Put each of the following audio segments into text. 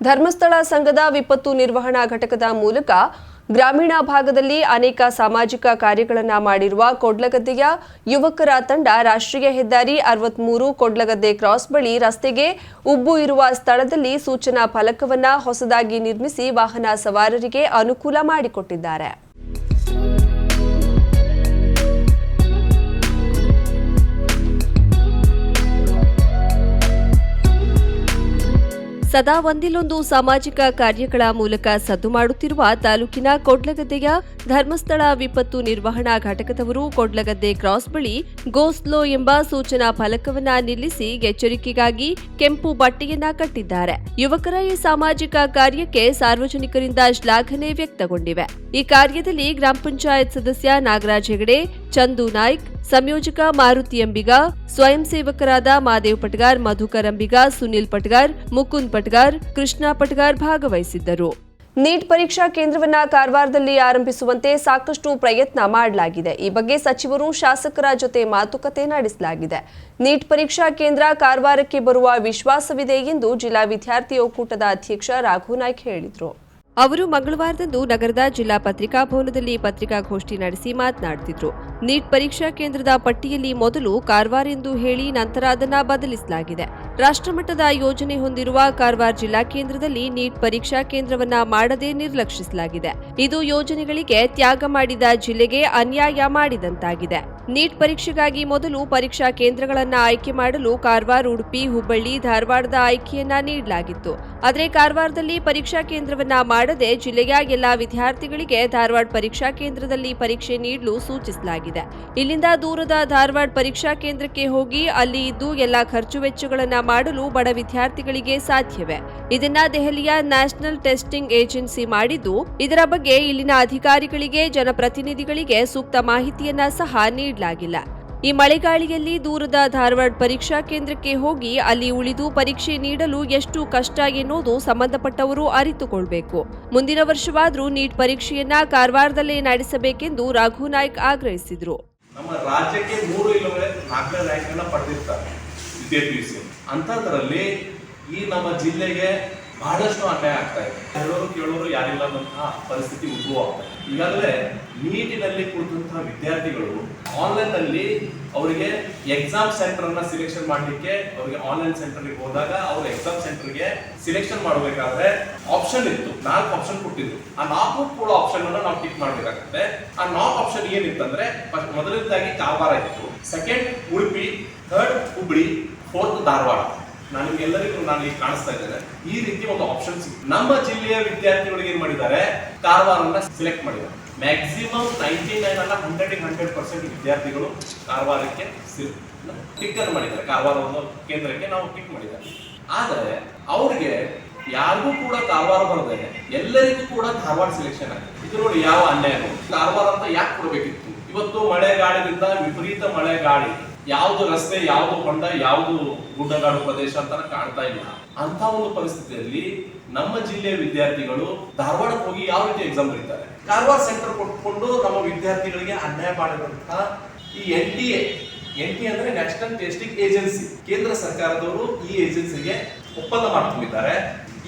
ಧರ್ಮಸ್ಥಳ ಸಂಘದ ವಿಪತ್ತು ನಿರ್ವಹಣಾ ಘಟಕದ ಮೂಲಕ ಗ್ರಾಮೀಣ ಭಾಗದಲ್ಲಿ ಅನೇಕ ಸಾಮಾಜಿಕ ಕಾರ್ಯಗಳನ್ನು ಮಾಡಿರುವ ಕೊಡ್ಲಗದ್ದೆಯ ಯುವಕರ ತಂಡ ರಾಷ್ಟ್ರೀಯ ಹೆದ್ದಾರಿ ಅರವತ್ಮೂರು ಕೊಡ್ಲಗದ್ದೆ ಕ್ರಾಸ್ ಬಳಿ ರಸ್ತೆಗೆ ಉಬ್ಬು ಇರುವ ಸ್ಥಳದಲ್ಲಿ ಸೂಚನಾ ಫಲಕವನ್ನು ಹೊಸದಾಗಿ ನಿರ್ಮಿಸಿ ವಾಹನ ಸವಾರರಿಗೆ ಅನುಕೂಲ ಮಾಡಿಕೊಟ್ಟಿದ್ದಾರೆ. ಸದಾ ಒಂದಿಲ್ಲೊಂದು ಸಾಮಾಜಿಕ ಕಾರ್ಯಗಳ ಮೂಲಕ ಸದ್ದು ಮಾಡುತ್ತಿರುವ ತಾಲೂಕಿನ ಕೊಡ್ಲಗದ್ದೆಯ ಧರ್ಮಸ್ಥಳ ವಿಪತ್ತು ನಿರ್ವಹಣಾ ಘಟಕದವರು ಕೊಡ್ಲಗದ್ದೆ ಕ್ರಾಸ್ ಬಳಿ ಗೋಸ್ಲೋ ಎಂಬ ಸೂಚನಾ ಫಲಕವನ್ನ ನಿಲ್ಲಿಸಿ ಎಚ್ಚರಿಕೆಗಾಗಿ ಕೆಂಪು ಬಟ್ಟೆಯನ್ನ ಕಟ್ಟಿದ್ದಾರೆ. ಯುವಕರ ಈ ಸಾಮಾಜಿಕ ಕಾರ್ಯಕ್ಕೆ ಸಾರ್ವಜನಿಕರಿಂದ ಶ್ಲಾಘನೆ ವ್ಯಕ್ತಗೊಂಡಿವೆ. ಈ ಕಾರ್ಯದಲ್ಲಿ ಗ್ರಾಮ ಪಂಚಾಯತ್ ಸದಸ್ಯ ನಾಗರಾಜ್ ಹೆಗಡೆ, ಚಂದು ನಾಯ್ಕ್, ಸಂಯೋಜಕ ಮಾರುತಿ ಅಂಬಿಗ, ಸ್ವಯಂ ಸೇವಕರಾದ ಮಾದೇವ್ ಪಟ್ಗಾರ್, ಮಧುಕರ್ ಅಂಬಿಗ, ಸುನಿಲ್ ಪಟ್ಗಾರ್, ಮುಕುಂದ್ ಪಟ್ಗಾರ್, ಕೃಷ್ಣ ಪಟ್ಗಾರ್ ಭಾಗವಹಿಸಿದ್ದರು. ನೀಟ್ ಪರೀಕ್ಷಾ ಕೇಂದ್ರವನ್ನ ಕಾರವಾರದಲ್ಲಿ ಆರಂಭಿಸುವಂತೆ ಸಾಕಷ್ಟು ಪ್ರಯತ್ನ ಮಾಡಲಾಗಿದೆ. ಈ ಬಗ್ಗೆ ಸಚಿವರು ಶಾಸಕರ ಜೊತೆ ಮಾತುಕತೆ ನಡೆಸಲಾಗಿದೆ. ನೀಟ್ ಪರೀಕ್ಷಾ ಕೇಂದ್ರ ಕಾರವಾರಕ್ಕೆ ಬರುವ ವಿಶ್ವಾಸವಿದೆ ಎಂದು ಜಿಲ್ಲಾ ವಿದ್ಯಾರ್ಥಿ ಒಕ್ಕೂಟದ ಅಧ್ಯಕ್ಷ ರಾಘು ನಾಯ್ಕ್ ಹೇಳಿದರು. ಅವರು ಮಂಗಳವಾರದಂದು ನಗರದ ಜಿಲ್ಲಾ ಪತ್ರಿಕಾ ಭವನದಲ್ಲಿ ಪತ್ರಿಕಾಗೋಷ್ಠಿ ನಡೆಸಿ ಮಾತನಾಡುತ್ತಿದ್ದರು ನೀಟ್ ಪರೀಕ್ಷಾ ಕೇಂದ್ರದ ಪಟ್ಟಿಯಲ್ಲಿ ಮೊದಲು ಕಾರವಾರ ಎಂದು ಹೇಳಿ ನಂತರ ಅದನ್ನು ಬದಲಿಸಲಾಗಿದೆ. ರಾಷ್ಟ್ರಮಟ್ಟದ ಯೋಜನೆ ಹೊಂದಿರುವ ಕಾರವಾರ ಜಿಲ್ಲಾ ಕೇಂದ್ರದಲ್ಲಿ ನೀಟ್ ಪರೀಕ್ಷಾ ಕೇಂದ್ರವನ್ನ ಮಾಡದೇ ನಿರ್ಲಕ್ಷಿಸಲಾಗಿದೆ. ಇದು ಯೋಜನೆಗಳಿಗೆ ತ್ಯಾಗ ಮಾಡಿದ ಜಿಲ್ಲೆಗೆ ಅನ್ಯಾಯ ಮಾಡಿದಂತಾಗಿದೆ. ನೀಟ್ ಪರೀಕ್ಷೆಗಾಗಿ ಮೊದಲು ಪರೀಕ್ಷಾ ಕೇಂದ್ರಗಳನ್ನು ಆಯ್ಕೆ ಮಾಡಲು ಕಾರವಾರ, ಉಡುಪಿ, ಹುಬ್ಬಳ್ಳಿ, ಧಾರವಾಡದ ಆಯ್ಕೆಯನ್ನ ನೀಡಲಾಗಿತ್ತು. ಆದರೆ ಕಾರವಾರದಲ್ಲಿ ಪರೀಕ್ಷಾ ಕೇಂದ್ರವನ್ನ ಮಾಡದೆ ಜಿಲ್ಲೆಯ ಎಲ್ಲಾ ವಿದ್ಯಾರ್ಥಿಗಳಿಗೆ ಧಾರವಾಡ ಪರೀಕ್ಷಾ ಕೇಂದ್ರದಲ್ಲಿ ಪರೀಕ್ಷೆ ನೀಡಲು ಸೂಚಿಸಲಾಗಿದೆ. ಇಲ್ಲಿಂದ ದೂರದ ಧಾರವಾಡ ಪರೀಕ್ಷಾ ಕೇಂದ್ರಕ್ಕೆ ಹೋಗಿ ಅಲ್ಲಿ ಇದ್ದು ಎಲ್ಲ ಖರ್ಚು ವೆಚ್ಚಗಳನ್ನು ಮಾಡಲು ಬಡ ವಿದ್ಯಾರ್ಥಿಗಳಿಗೆ ಸಾಧ್ಯವೇ. ಇದನ್ನ ದೆಹಲಿಯ ನ್ಯಾಷನಲ್ ಟೆಸ್ಟಿಂಗ್ ಏಜೆನ್ಸಿ ಮಾಡಿದ್ದು, ಇದರ ಬಗ್ಗೆ ಇಲ್ಲಿನ ಅಧಿಕಾರಿಗಳಿಗೆ, ಜನಪ್ರತಿನಿಧಿಗಳಿಗೆ ಸೂಕ್ತ ಮಾಹಿತಿಯನ್ನ ಸಹ ನೀಡಲಾಗಿಲ್ಲ ಈ ಮಳೆಗಾಳಿಯಲ್ಲಿ ದೂರದ ಧಾರವಾಡ ಪರೀಕ್ಷಾ ಕೇಂದ್ರಕ್ಕೆ ಹೋಗಿ ಅಲ್ಲಿ ಉಳಿದು ಪರೀಕ್ಷೆ ನೀಡಲು ಎಷ್ಟು ಕಷ್ಟ ಎನ್ನುವುದು ಸಂಬಂಧಪಟ್ಟವರು ಅರಿತುಕೊಳ್ಬೇಕು. ಮುಂದಿನ ವರ್ಷವಾದರೂ ನೀಟ್ ಪರೀಕ್ಷೆಯನ್ನ ಕಾರವಾರದಲ್ಲೇ ನಡೆಸಬೇಕೆಂದು ರಘುನಾಯ್ಕ್ ಆಗ್ರಹಿಸಿದ್ರು. ನಮ್ಮ ರಾಜ್ಯಕ್ಕೆ ಮೂರು ಇಲ್ಲವೇ ನಾಲ್ಕನೇ ಈ ನಮ್ಮ ಜಿಲ್ಲೆಗೆ ಬಹಳಷ್ಟು ಅನ್ಯಾಯ ಆಗ್ತಾ ಇದೆ. ಹೇಳೋರು ಕೇಳೋರು ಯಾರಿಲ್ಲದಂತಹ ಪರಿಸ್ಥಿತಿ ಉದ್ಭವ ಆಗ್ತದೆ ಈಗಾಗಲೇ ನೀಟಿನಲ್ಲಿ ಕುಳಿತಂತಹ ವಿದ್ಯಾರ್ಥಿಗಳು ಆನ್ಲೈನ್ ಅಲ್ಲಿ ಅವರಿಗೆ ಎಕ್ಸಾಮ್ ಸೆಂಟರ್ ಅನ್ನ ಸಿಲೆಕ್ಷನ್ ಮಾಡಲಿಕ್ಕೆ, ಅವರಿಗೆ ಆನ್ಲೈನ್ ಸೆಂಟರ್ಗೆ ಹೋದಾಗ ಅವ್ರ ಎಕ್ಸಾಮ್ ಸೆಂಟರ್ಗೆ ಸಿಲೆಕ್ಷನ್ ಮಾಡಬೇಕಾದ್ರೆ ಆಪ್ಷನ್ ಇತ್ತು. ನಾಲ್ಕು ಆಪ್ಷನ್ ಕೊಟ್ಟಿದ್ರು. ಆ ನಾಲ್ಕು ಕೂಡ ಆಪ್ಷನ್ ಅನ್ನ ನಾವು ಟಿಕ್ ಮಾಡಬೇಕಾಗುತ್ತೆ. ಆ ನಾಲ್ಕು ಆಪ್ಷನ್ ಏನಿತ್ತಂದ್ರೆ ಮೊದಲನೇದಾಗಿ ಕಾರವಾರ ಇತ್ತು. Second Udupi third Hubli fourth Dharwad. ನಾನು ನಿಮ್ಗೆಲ್ಲರಿಗೂ ನಾನು ಇಲ್ಲಿ ಕಾಣಿಸ್ತಾ ಇದ್ದೇನೆ. ಈ ರೀತಿ ಒಂದು ಆಪ್ಷನ್ಸ್ ನಮ್ಮ ಜಿಲ್ಲೆಯ ವಿದ್ಯಾರ್ಥಿಗಳಿಗೆ ಏನ್ ಮಾಡಿದ್ದಾರೆ? ಕಾರವಾರನ್ನ ಸೆಲೆಕ್ಟ್ ಮಾಡಿದ್ದಾರೆ. ಮ್ಯಾಕ್ಸಿಮಮ್ ನೈಂಟಿ ನೈನ್ ಅಲ್ಲ ಹಂಡ್ರೆಡ್ ಹಂಡ್ರೆಡ್ ಪರ್ಸೆಂಟ್ ವಿದ್ಯಾರ್ಥಿಗಳು ಕಾರವಾರಕ್ಕೆ ಟಿಕ್ ಅನ್ನು ಮಾಡಿದ್ದಾರೆ. ಕಾರವಾರ ಒಂದು ಕೇಂದ್ರಕ್ಕೆ ನಾವು ಟಿಕ್ ಮಾಡಿದ್ದಾರೆ ಆದರೆ ಅವ್ರಿಗೆ ಯಾರಿಗೂ ಕೂಡ ಕಾರವಾರ ಬರದೆ ಎಲ್ಲರಿಗೂ ಕೂಡ ಕಾರವಾರ ಸೆಲೆಕ್ಷನ್ ಆಗಿದೆ. ಇದು ನೋಡಿ ಯಾವ ಅನ್ಯಾಯ. ಕಾರವಾರ ಅಂತ ಯಾಕೆ ಕೊಡಬೇಕಿತ್ತು? ಇವತ್ತು ಮಳೆ ಗಾಳಿದಿಂದ ವಿಪರೀತ ಮಳೆ ಗಾಳಿ ಯಾವ್ದು ರಸ್ತೆ, ಯಾವ್ದು ಹೊಂಡ, ಯಾವ್ದು ಗುಡ್ಡಗಾಡು ಪ್ರದೇಶ ಅಂತ ಕಾಣ್ತಾ ಇಲ್ಲ. ಅಂತ ಒಂದು ಪರಿಸ್ಥಿತಿಯಲ್ಲಿ ನಮ್ಮ ಜಿಲ್ಲೆಯ ವಿದ್ಯಾರ್ಥಿಗಳು ಧಾರವಾಡಕ್ಕೆ ಹೋಗಿ ಯಾವ ರೀತಿ ಎಕ್ಸಾಮ್ ಬರೀತಾರೆ? ಕಾರವಾರ ಸೆಂಟರ್ ಕೊಟ್ಕೊಂಡು ನಮ್ಮ ವಿದ್ಯಾರ್ಥಿಗಳಿಗೆ ಅನ್ಯಾಯ ಮಾಡಿದಂತಹ ಈ N T A N T ಅಂದ್ರೆ ನ್ಯಾಷನಲ್ ಟೆಸ್ಟಿಂಗ್ ಏಜೆನ್ಸಿ ಕೇಂದ್ರ ಸರ್ಕಾರದವರು ಈ ಏಜೆನ್ಸಿಗೆ ಒಪ್ಪಂದ ಮಾಡ್ಕೊಂಡಿದ್ದಾರೆ.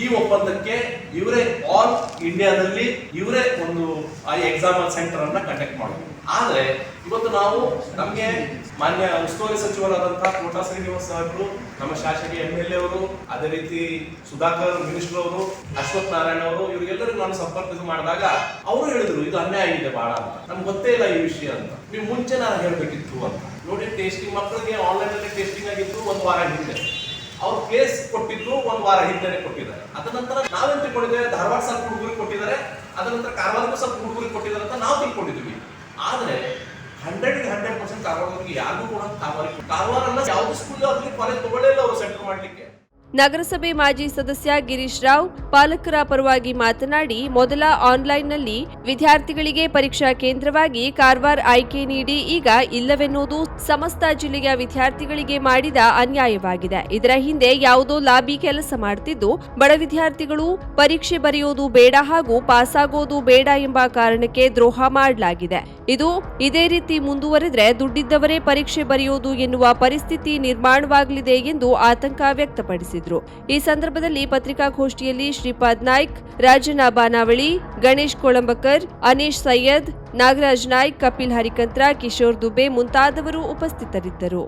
ಈ ಒಪ್ಪಂದಕ್ಕೆ ಇವರೇ ಆಲ್ ಇಂಡಿಯಾದಲ್ಲಿ ಇವರೇ ಒಂದು, ಆ ಎಕ್ಸಾಮ್ ಸೆಂಟರ್ ಅನ್ನ ಕಂಡಕ್ಟ್ ಮಾಡೋದು ಆದ್ರೆ ಇವತ್ತು ನಾವು ನಮಗೆ ಮಾನ್ಯ ಉಸ್ತುವಾರಿ ಸಚಿವರಾದಂತಹ ಕೋಟಾ ಶ್ರೀನಿವಾಸ್ ಸಾಹೇಬರು, ನಮ್ಮ ಶಾಸಕ ಎಂ ಎಲ್ ಎ ಅವರು, ಅದೇ ರೀತಿ ಸುಧಾಕರ್ ಮಿನಿಸ್ಟರ್ ಅವರು, ಅಶ್ವಥ್ ನಾರಾಯಣ ಅವರು, ಇವರಿಗೆಲ್ಲರಿಗೂ ನಾನು ಸಂಪರ್ಕ ಮಾಡಿದಾಗ ಅವರು ಹೇಳಿದ್ರು, ಇದು ಅನ್ಯಾಯ ಆಗಿದೆ ಬಹಳ ಅಂತ. ನಮ್ಗೆ ಗೊತ್ತೇ ಇಲ್ಲ ಈ ವಿಷಯ ಅಂತ. ನೀವು ಮುಂಚೆ ನಾನು ಹೇಳ್ಬೇಕಿತ್ತು ಅಂತ. ನೋಡಿ ಟೇಸ್ಟಿಂಗ್ ಮಕ್ಕಳಿಗೆ ಆನ್ಲೈನ್ ಅಲ್ಲಿ ಟೇಸ್ಟಿಂಗ್ ಆಗಿತ್ತು, ಒಂದು ವಾರ ಹಿಂದೆ. ಅವ್ರು ಕೇಸ್ ಕೊಟ್ಟಿದ್ದು ಒಂದು ವಾರ ಹಿಂದೆನೆ ಕೊಟ್ಟಿದ್ದಾರೆ. ಅದ ನಂತರ ನಾವೇನ್ ತಿಳ್ಕೊಂಡಿದ್ದೇವೆ? ಧಾರವಾಡ ಸ್ವಲ್ಪ ಹುಡುಗರಿಗೆ ಕೊಟ್ಟಿದ್ದಾರೆ, ಅದ ನಂತರ ಕಾರವಾರಕ್ಕೂ ಸ್ವಲ್ಪ ಹುಡುಗರಿಗೆ ಕೊಟ್ಟಿದ್ದಾರೆ ಅಂತ ನಾವು ತಿಳ್ಕೊಂಡಿದ್ವಿ ಆದ್ರೆ ಹಂಡ್ರೆಡ್ ಹಂಡ್ರೆಡ್ ಪರ್ಸೆಂಟ್ ಕಾರವಾರದವ್ರಿಗೆ ಯಾರಿಗೂ ಕೂಡ ಕಾರವಾರ ಕಾರವಾರ ಯಾವ್ದು ಸ್ಕೂಲ್ ಅವ್ರಿಗೆ ಕಾಲೇಜ್ ತಗೊಳ್ಳೇ ಇಲ್ಲ ಅವ್ರು ಸೆಟ್ಲ್ ಮಾಡ್ಲಿಕ್ಕೆ. ನಗರಸಭೆ ಮಾಜಿ ಸದಸ್ಯ ಗಿರೀಶ್ ರಾವ್ ಪಾಲಕರ ಪರವಾಗಿ ಮಾತನಾಡಿ, ಮೊದಲ ಆನ್ಲೈನ್ನಲ್ಲಿ ವಿದ್ಯಾರ್ಥಿಗಳಿಗೆ ಪರೀಕ್ಷಾ ಕೇಂದ್ರವಾಗಿ ಕಾರವಾರ ಆಯ್ಕೆ ನೀಡಿ, ಈಗ ಇಲ್ಲವೆನ್ನುವುದು ಸಮಸ್ತ ಜಿಲ್ಲೆಯ ವಿದ್ಯಾರ್ಥಿಗಳಿಗೆ ಮಾಡಿದ ಅನ್ಯಾಯವಾಗಿದೆ. ಇದರ ಹಿಂದೆ ಯಾವುದೋ ಲಾಬಿ ಕೆಲಸ ಮಾಡುತ್ತಿದ್ದು ಬಡ ವಿದ್ಯಾರ್ಥಿಗಳು ಪರೀಕ್ಷೆ ಬರೆಯೋದು ಬೇಡ ಹಾಗೂ ಪಾಸಾಗೋದು ಬೇಡ ಎಂಬ ಕಾರಣಕ್ಕೆ ದ್ರೋಹ ಮಾಡಲಾಗಿದೆ. ಇದು ಇದೇ ರೀತಿ ಮುಂದುವರೆದ್ರೆ ದುಡ್ಡಿದ್ದವರೇ ಪರೀಕ್ಷೆ ಬರೆಯೋದು ಎನ್ನುವ ಪರಿಸ್ಥಿತಿ ನಿರ್ಮಾಣವಾಗಲಿದೆ ಎಂದು ಆತಂಕ ವ್ಯಕ್ತಪಡಿಸಿದರು ಈ ಸಂದರ್ಭದಲ್ಲಿ ಪತ್ರಿಕಾಗೋಷ್ಠಿಯಲ್ಲಿ ಶ್ರೀಪಾದ್ ನಾಯ್ಕ್ ರಾಜನ ಬಾನಾವಳಿ, ಗಣೇಶ್ ಕೊಳಂಬಕರ್, ಅನೀಶ್ ಸೈಯದ್, ನಾಗರಾಜ್ ನಾಯ್ಕ್, ಕಪಿಲ್ ಹರಿಕಂತ್ರ, ಕಿಶೋರ್ ದುಬೆ ಮುಂತಾದವರು ಉಪಸ್ಥಿತರಿದ್ದರು.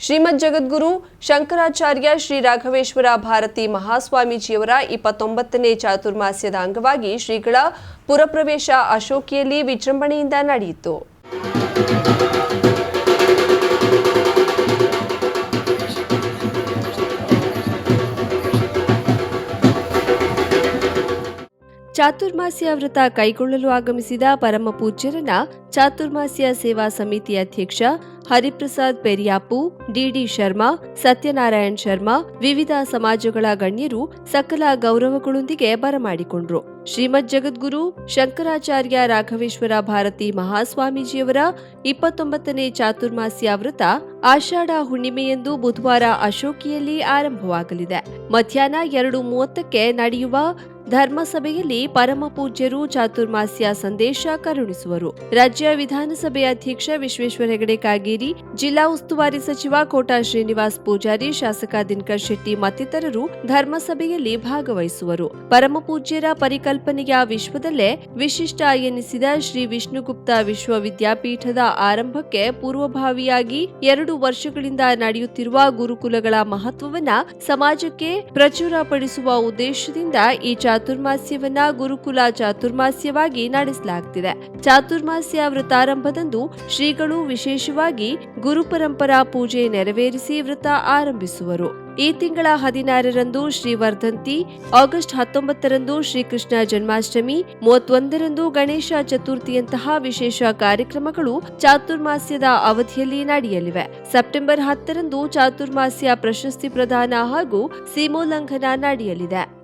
ಶ್ರೀಮದ್ ಜಗದ್ಗುರು ಶಂಕರಾಚಾರ್ಯ ಶ್ರೀ ರಾಘವೇಶ್ವರ ಭಾರತಿ ಮಹಾಸ್ವಾಮೀಜಿಯವರ ಇಪ್ಪತ್ತೊಂಬತ್ತನೇ ಚಾತುರ್ಮಾಸ್ಯದ ಅಂಗವಾಗಿ ಶ್ರೀಗಳ ಪುರಪ್ರವೇಶ ಅಶೋಕಿಯಲ್ಲಿ ವಿಜೃಂಭಣೆಯಿಂದ ನಡೆಯಿತು. ಚಾತುರ್ಮಾಸ್ಯ ವ್ರತ ಕೈಗೊಳ್ಳಲು ಆಗಮಿಸಿದ ಪರಮ ಪೂಜ್ಯರನ್ನ ಚಾತುರ್ಮಾಸ್ಯ ಸೇವಾ ಸಮಿತಿ ಅಧ್ಯಕ್ಷ ಹರಿಪ್ರಸಾದ್ ಪೆರಿಯಾಪು ಡಿಡಿ ಶರ್ಮಾ, ಸತ್ಯನಾರಾಯಣ್ ಶರ್ಮಾ, ವಿವಿಧ ಸಮಾಜಗಳ ಗಣ್ಯರು ಸಕಲ ಗೌರವಗಳೊಂದಿಗೆ ಬರಮಾಡಿಕೊಂಡ್ರು. ಶ್ರೀಮದ್ ಜಗದ್ಗುರು ಶಂಕರಾಚಾರ್ಯ ರಾಘವೇಶ್ವರ ಭಾರತಿ ಮಹಾಸ್ವಾಮೀಜಿಯವರ ಇಪ್ಪತ್ತೊಂಬತ್ತನೇ ಚಾತುರ್ಮಾಸ್ಯ ವ್ರತ ಆಷಾಢ ಹುಣ್ಣಿಮೆಯಂದು ಬುಧವಾರ ಅಶೋಕಿಯಲ್ಲಿ ಆರಂಭವಾಗಲಿದೆ. ಮಧ್ಯಾಹ್ನ ಎರಡು ಮೂವತ್ತಕ್ಕೆ ನಡೆಯುವ ಧರ್ಮಸಭೆಯಲ್ಲಿ ಪರಮ ಪೂಜ್ಯರು ಚಾತುರ್ಮಾಸ್ಯ ಸಂದೇಶ ಕರುಣಿಸುವರು. ರಾಜ್ಯ ವಿಧಾನಸಭೆ ಅಧ್ಯಕ್ಷ ವಿಶ್ವೇಶ್ವರ ಹೆಗಡೆ ಕಾಗೇರಿ, ಜಿಲ್ಲಾ ಉಸ್ತುವಾರಿ ಸಚಿವ ಕೋಟಾ ಶ್ರೀನಿವಾಸ್ ಪೂಜಾರಿ, ಶಾಸಕ ದಿನಕರ್ ಶೆಟ್ಟಿ ಮತ್ತಿತರರು ಧರ್ಮಸಭೆಯಲ್ಲಿ ಭಾಗವಹಿಸುವರು. ಪರಮ ಪೂಜ್ಯರ ಪರಿಕಲ್ಪನೆಯ ವಿಶ್ವದಲ್ಲೇ ವಿಶಿಷ್ಟ ಎನಿಸಿದ ಶ್ರೀ ವಿಷ್ಣುಗುಪ್ತ ವಿಶ್ವವಿದ್ಯಾಪೀಠದ ಆರಂಭಕ್ಕೆ ಪೂರ್ವಭಾವಿಯಾಗಿ ಎರಡು ವರ್ಷಗಳಿಂದ ನಡೆಯುತ್ತಿರುವ ಗುರುಕುಲಗಳ ಮಹತ್ವವನ್ನ ಸಮಾಜಕ್ಕೆ ಪ್ರಚುರಪಡಿಸುವ ಉದ್ದೇಶದಿಂದ ಈ ಚಾತುರ್ಮಾಸ್ಯವನ್ನ ಗುರುಕುಲ ಚಾತುರ್ಮಾಸ್ಯವಾಗಿ ನಡೆಸಲಾಗುತ್ತಿದೆ ಚಾತುರ್ಮಾಸ್ಯ ವೃತಾರಂಭದಂದು ಶ್ರೀಗಳು ವಿಶೇಷವಾಗಿ ಗುರುಪರಂಪರಾ ಪೂಜೆ ನೆರವೇರಿಸಿ ವೃತ ಆರಂಭಿಸುವರು. ಈ ತಿಂಗಳ ಹದಿನಾರರಂದು ಶ್ರೀವರ್ಧಂತಿ, ಆಗಸ್ಟ್ ಹತ್ತೊಂಬತ್ತರಂದು ಶ್ರೀಕೃಷ್ಣ ಜನ್ಮಾಷ್ಟಮಿ, ಮೂವತ್ತೊಂದರಂದು ಗಣೇಶ ಚತುರ್ಥಿಯಂತಹ ವಿಶೇಷ ಕಾರ್ಯಕ್ರಮಗಳು ಚಾತುರ್ಮಾಸ್ಯದ ಅವಧಿಯಲ್ಲಿ ನಡೆಯಲಿವೆ. ಸೆಪ್ಟೆಂಬರ್ ಹತ್ತರಂದು ಚಾತುರ್ಮಾಸ್ಯ ಪ್ರಶಸ್ತಿ ಪ್ರದಾನ ಹಾಗೂ ಸೀಮೋಲ್ಲಂಘನ ನಡೆಯಲಿದೆ.